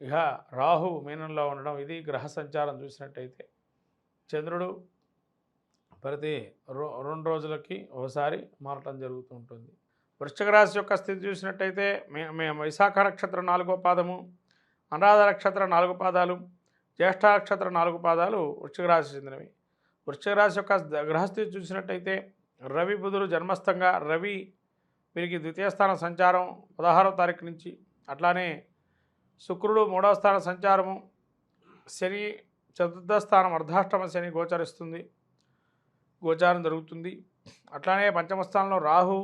ఇక రాహు మీనంలో ఉండడం ఇది గ్రహ సంచారం చూసినట్టయితే. చంద్రుడు ప్రతి రో రెండు రోజులకి ఒకసారి మారటం జరుగుతూ ఉంటుంది. వృశ్చిక రాశి యొక్క స్థితి చూసినట్టయితే మే మేము వైశాఖ నక్షత్రం నాలుగో పాదము అనురాధ నక్షత్రం నాలుగు పాదాలు జ్యేష్ఠ నక్షత్రం నాలుగు పాదాలు వృశ్చిక రాశి చెందినవి. వృశ్చిక రాశి యొక్క గ్రహస్థితి చూసినట్టయితే రవి బుధుడు జన్మస్థంగా రవి వీరికి ద్వితీయ స్థాన సంచారం పదహారవ తారీఖు నుంచి అట్లానే శుక్రుడు మూడవ స్థాన సంచారము శని చతుర్థ స్థానం అర్ధాష్టమ శని గోచరిస్తుంది గోచారం జరుగుతుంది. అట్లానే పంచమ స్థానంలో రాహు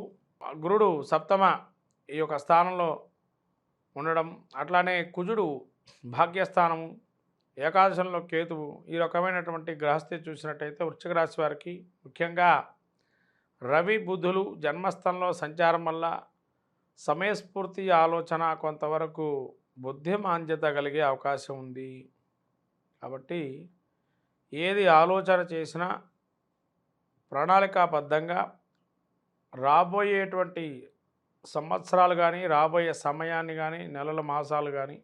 గురుడు సప్తమ ఈ యొక్క స్థానంలో ఉండడం అట్లానే కుజుడు భాగ్యస్థానము ఏకాదశంలో కేతువు ఈ రకమైనటువంటి గ్రహస్థితి చూసినట్టయితే వృశ్చిక రాశి వారికి ముఖ్యంగా రవి బుధులు జన్మస్థంలో సంచారం వల్ల సమయస్ఫూర్తి ఆలోచన కొంతవరకు బుద్ధిమాంద్యత కలిగే అవకాశం ఉంది కాబట్టి ఏది ఆలోచన చేసినా ప్రణాళికాబద్ధంగా రాబోయేటువంటి సంవత్సరాలు కానీ రాబోయే సమయాన్ని కానీ నెలల మాసాలు కానీ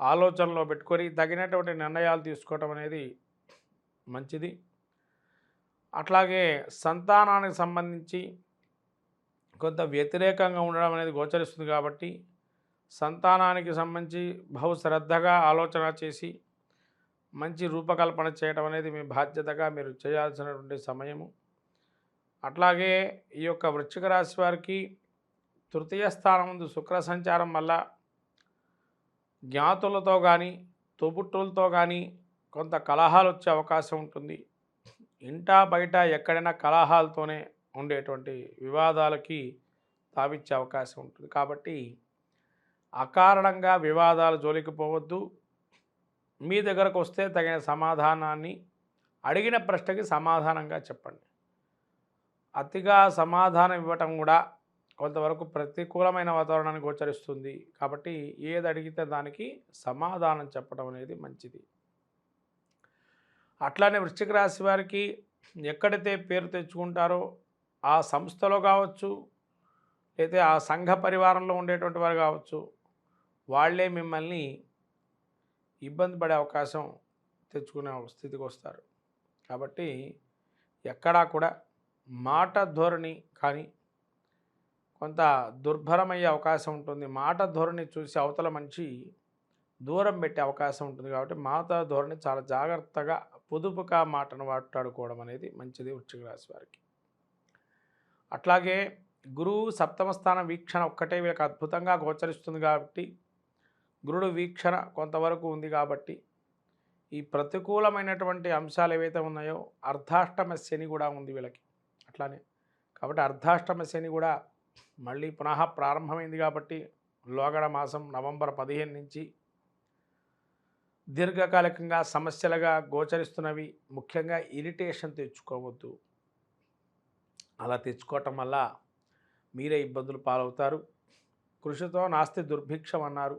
ఆలోచనలో పెట్టుకొని తగినటువంటి నిర్ణయాలు తీసుకోవటం అనేది మంచిది. అట్లాగే సంతానానికి సంబంధించి కొంత వ్యతిరేకంగా ఉండడం అనేది గోచరిస్తుంది కాబట్టి సంతానానికి సంబంధించి బహు శ్రద్ధగా ఆలోచన చేసి మంచి రూపకల్పన చేయడం అనేది మీ బాధ్యతగా మీరు చేయాల్సినటువంటి సమయము. అట్లాగే ఈ యొక్క వృశ్చిక రాశి వారికి తృతీయ స్థానం ముందు శుక్ర సంచారం వల్ల జ్ఞాతులతో కానీ తోబుట్టులతో కానీ కొంత కలహాలు వచ్చే అవకాశం ఉంటుంది. ఇంటా బయట ఎక్కడైనా కలహాలతోనే ఉండేటువంటి వివాదాలకి తావిచ్చే అవకాశం ఉంటుంది. కాబట్టి అకారణంగా వివాదాలు జోలికి పోవద్దు. మీ దగ్గరకు వస్తే తగిన సమాధానాన్ని అడిగిన ప్రశ్నకి సమాధానంగా చెప్పండి. అతిగా సమాధానం ఇవ్వటం కూడా కొంతవరకు ప్రతికూలమైన వాతావరణాన్ని గోచరిస్తుంది. కాబట్టి ఏది అడిగితే దానికి సమాధానం చెప్పడం అనేది మంచిది. అట్లానే వృశ్చిక రాశి వారికి ఎక్కడైతే పేరు తెచ్చుకుంటారో ఆ సంస్థలో కావచ్చు అయితే ఆ సంఘ పరివారంలో ఉండేటువంటి వారు కావచ్చు వాళ్ళే మిమ్మల్ని ఇబ్బంది పడే అవకాశం తెచ్చుకునే స్థితికి వస్తారు. కాబట్టి ఎక్కడా కూడా మాట ధోరణి కానీ కొంత దుర్భరమయ్యే అవకాశం ఉంటుంది. మాట ధోరణి చూసి అవతల మంచి దూరం పెట్టే అవకాశం ఉంటుంది. కాబట్టి మాట ధోరణి చాలా జాగ్రత్తగా పొదుపుగా మాటను మాట్లాడుకోవడం అనేది మంచిది వృశ్చిక రాశి వారికి. అట్లాగే గురువు సప్తమ స్థానం వీక్షణ ఒక్కటే వీళ్ళకి అద్భుతంగా గోచరిస్తుంది కాబట్టి గురుడు వీక్షణ కొంతవరకు ఉంది కాబట్టి ఈ ప్రతికూలమైనటువంటి అంశాలు ఏవైతే ఉన్నాయో అర్ధాష్టమ శని కూడా ఉంది వీళ్ళకి అట్లానే. కాబట్టి అర్ధాష్టమ శని కూడా మళ్ళీ పునః ప్రారంభమైంది కాబట్టి లోగడ మాసం నవంబర్ పదిహేను నుంచి దీర్ఘకాలికంగా సమస్యలుగా గోచరిస్తున్నవి. ముఖ్యంగా ఇరిటేషన్ తెచ్చుకోవద్దు. అలా తెచ్చుకోవటం వల్ల మీరే ఇబ్బందులు పాలవుతారు. కృషితో నాస్తి దుర్భిక్షం అన్నారు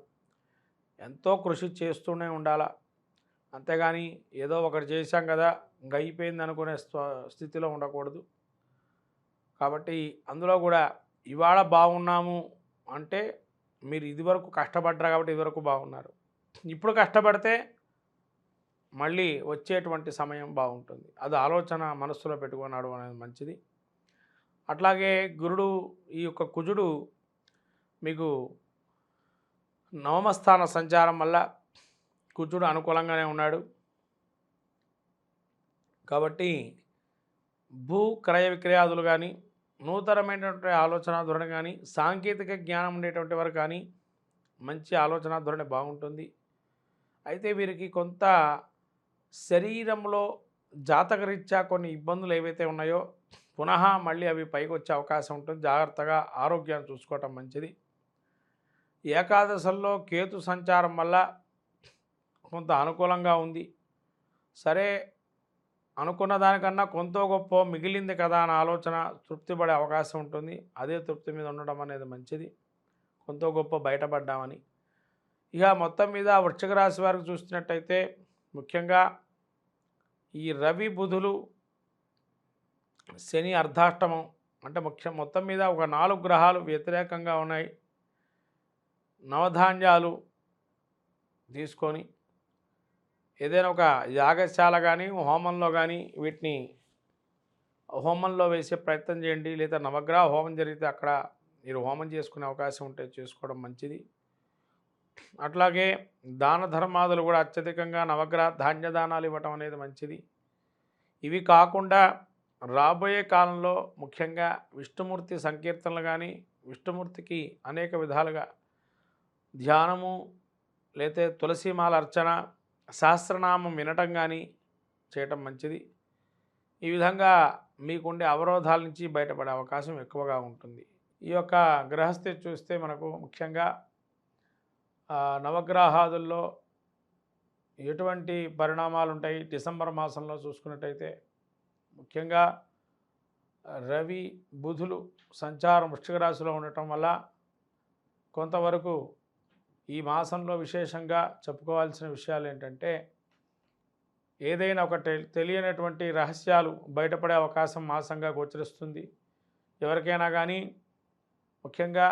ఎంతో కృషి చేస్తూనే ఉండాలా. అంతేగాని ఏదో ఒకటి చేశాం కదా ఇంక అయిపోయింది అనుకునే స్థితిలో ఉండకూడదు. కాబట్టి అందులో కూడా ఇవాళ బాగున్నాము అంటే మీరు ఇదివరకు కష్టపడ్డారు కాబట్టి ఇదివరకు బాగున్నారు ఇప్పుడు కష్టపడితే మళ్ళీ వచ్చేటువంటి సమయం బాగుంటుంది అది ఆలోచన మనస్సులో పెట్టుకున్నాడు అనేది మంచిది. అట్లాగే గురుడు ఈ యొక్క కుజుడు మీకు నవమస్థాన సంచారం వల్ల కుజుడు అనుకూలంగానే ఉన్నాడు. కాబట్టి భూ క్రయ విక్రయాదులు కానీ నూతనమైనటువంటి ఆలోచన ధోరణి కానీ సాంకేతిక జ్ఞానం ఉండేటువంటి వారు కానీ మంచి ఆలోచన ధోరణి బాగుంటుంది. అయితే వీరికి కొంత శరీరంలో జాతకరీత్యా కొన్ని ఇబ్బందులు ఏవైతే ఉన్నాయో పునః మళ్ళీ అవి పైకి వచ్చే అవకాశం ఉంటుంది. జాగ్రత్తగా ఆరోగ్యాన్ని చూసుకోవటం మంచిది. ఏకాదశల్లో కేతు సంచారం వల్ల కొంత అనుకూలంగా ఉంది. సరే అనుకున్న దానికన్నా కొంత గొప్ప మిగిలింది కదా అన్న ఆలోచన తృప్తి పడే అవకాశం ఉంటుంది. అదే తృప్తి మీద ఉండడం అనేది మంచిది. కొంత గొప్ప బయటపడ్డామని. ఇక మొత్తం మీద వృశ్చిక రాశి వారికి చూసినట్టయితే ముఖ్యంగా ఈ రవి బుధులు శని అర్ధాష్టమం అంటే ముఖ్యం మొత్తం మీద ఒక నాలుగు గ్రహాలు వ్యతిరేకంగా ఉన్నాయి. నవధాన్యాలు తీసుకొని ఏదైనా ఒక యాగశాల కానీ హోమంలో కానీ వీటిని హోమంలో వేసే ప్రయత్నం చేయండి. లేదా నవగ్రహ హోమం జరిగితే అక్కడ మీరు హోమం చేసుకునే అవకాశం ఉంటే చేసుకోవడం మంచిది. అట్లాగే దాన ధర్మాదులు కూడా అత్యధికంగా నవగ్రహ ధాన్య దానాలు ఇవ్వటం అనేది మంచిది. ఇవి కాకుండా రాబోయే కాలంలో ముఖ్యంగా విష్ణుమూర్తి సంకీర్తనలు కానీ విష్ణుమూర్తికి అనేక విధాలుగా ధ్యానము లేతే తులసిమాల అర్చన సహస్రనామం వినటం కానీ చేయటం మంచిది. ఈ విధంగా మీకుండే అవరోధాల నుంచి బయటపడే అవకాశం ఎక్కువగా ఉంటుంది. ఈ యొక్క గ్రహస్థి చూస్తే మనకు ముఖ్యంగా నవగ్రహాదుల్లో ఎటువంటి పరిణామాలు ఉంటాయి డిసెంబర్ మాసంలో చూసుకున్నట్టయితే ముఖ్యంగా రవి బుధులు సంచారం వృష్టిక రాశిలో ఉండటం వల్ల కొంతవరకు ఈ మాసంలో విశేషంగా చెప్పుకోవాల్సిన విషయాలు ఏంటంటే ఏదైనా ఒక తెలియనటువంటి రహస్యాలు బయటపడే అవకాశం మాసంగా గోచరిస్తుంది. ఎవరికైనా కానీ ముఖ్యంగా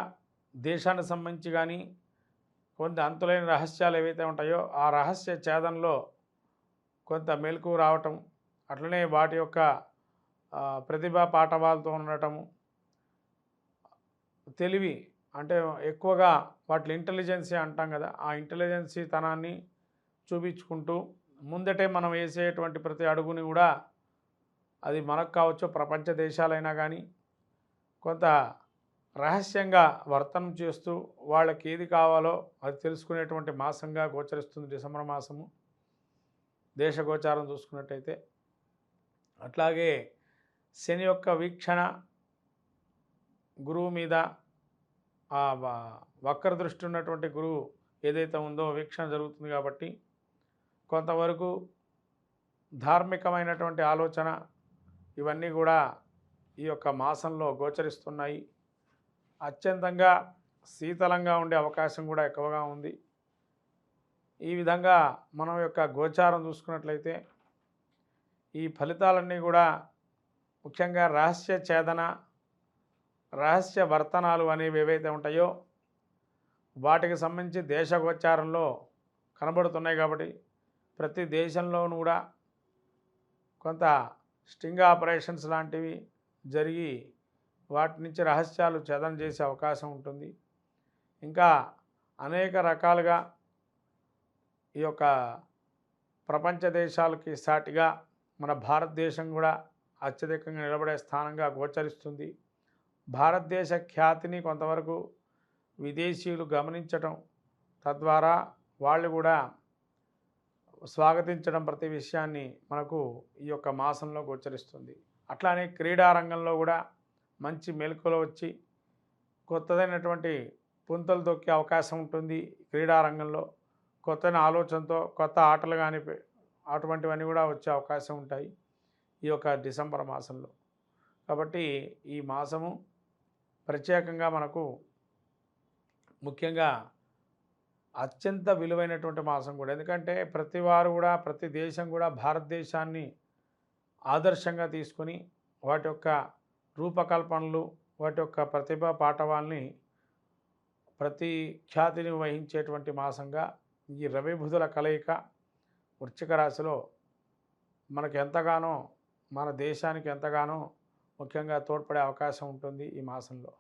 దేశానికి సంబంధించి కానీ కొంత అంతులైన రహస్యాలు ఏవైతే ఉంటాయో ఆ రహస్య ఛేదనలో కొంత మెలకు రావటం అట్లనే వాటి యొక్క ప్రతిభ ప్రతిభా పాఠవాలతో ఉండటము తెలివి అంటే ఎక్కువగా వాటి ఇంటెలిజెన్సీ అంటాం కదా ఆ ఇంటెలిజెన్సీ తనాన్ని చూపించుకుంటూ ముందటే మనం వేసేటువంటి ప్రతి అడుగుని కూడా అది మనకు కావచ్చు ప్రపంచ దేశాలైనా కానీ కొంత రహస్యంగా వర్తనం చేస్తూ వాళ్ళకి ఏది కావాలో అది తెలుసుకునేటువంటి మాసంగా గోచరిస్తుంది డిసెంబర్ మాసము దేశ గోచారం చూసుకున్నట్టయితే. అట్లాగే శని యొక్క వీక్షణ గురువు మీద ఆ వక్ర దృష్టి ఉన్నటువంటి గురువు ఏదైతే ఉందో వీక్షణ జరుగుతుంది కాబట్టి కొంతవరకు ధార్మికమైనటువంటి ఆలోచన ఇవన్నీ కూడా ఈ యొక్క మాసంలో గోచరిస్తున్నాయి. అత్యంతంగా శీతలంగా ఉండే అవకాశం కూడా ఎక్కువగా ఉంది. ఈ విధంగా మనం యొక్క గోచారం చూసుకున్నట్లయితే ఈ ఫలితాలన్నీ కూడా ముఖ్యంగా రహస్య ఛేదన రహస్య వర్తనాలు అనేవి ఏవైతే ఉంటాయో వాటికి సంబంధించి దేశ గోచారంలో కనబడుతున్నాయి కాబట్టి ప్రతి దేశంలోనూ కూడా కొంత స్టింగ్ ఆపరేషన్స్ లాంటివి జరిగి వాటి నుంచి రహస్యాలు ఛేదన చేసే అవకాశం ఉంటుంది. ఇంకా అనేక రకాలుగా ఈ యొక్క ప్రపంచ దేశాలకి సాటిగా మన భారతదేశం కూడా అత్యధికంగా నిలబడే స్థానంగా గోచరిస్తుంది. భారతదేశ ఖ్యాతిని కొంతవరకు విదేశీయులు గమనించటం తద్వారా వాళ్ళు కూడా స్వాగతించడం ప్రతి విషయాన్ని మనకు ఈ యొక్క మాసంలో గోచరిస్తుంది. అట్లానే క్రీడా రంగంలో కూడా మంచి మెలకులు వచ్చి కొత్తదైనటువంటి పుంతలు తొక్కే అవకాశం ఉంటుంది క్రీడా రంగంలో కొత్త ఆలోచనతో కొత్త ఆటలు కానీ అటువంటివన్నీ కూడా వచ్చే అవకాశం ఉంటాయి ఈ యొక్క డిసెంబర్ మాసంలో. కాబట్టి ఈ మాసము ప్రత్యేకంగా మనకు ముఖ్యంగా అత్యంత విలువైనటువంటి మాసం కూడా. ఎందుకంటే ప్రతి వారు కూడా ప్రతి దేశం కూడా భారతదేశాన్ని ఆదర్శంగా తీసుకొని వాటి యొక్క రూపకల్పనలు వాటి యొక్క ప్రతిభా పాఠవాల్ని ప్రతి ఖ్యాతిని వహించేటువంటి మాసంగా ఈ రవిభుధుల కలయిక వృశ్చిక రాశిలో మనకు ఎంతగానో మన దేశానికి ఎంతగానో ముఖ్యంగా తోడ్పడే అవకాశం ఉంటుంది ఈ మాసంలో.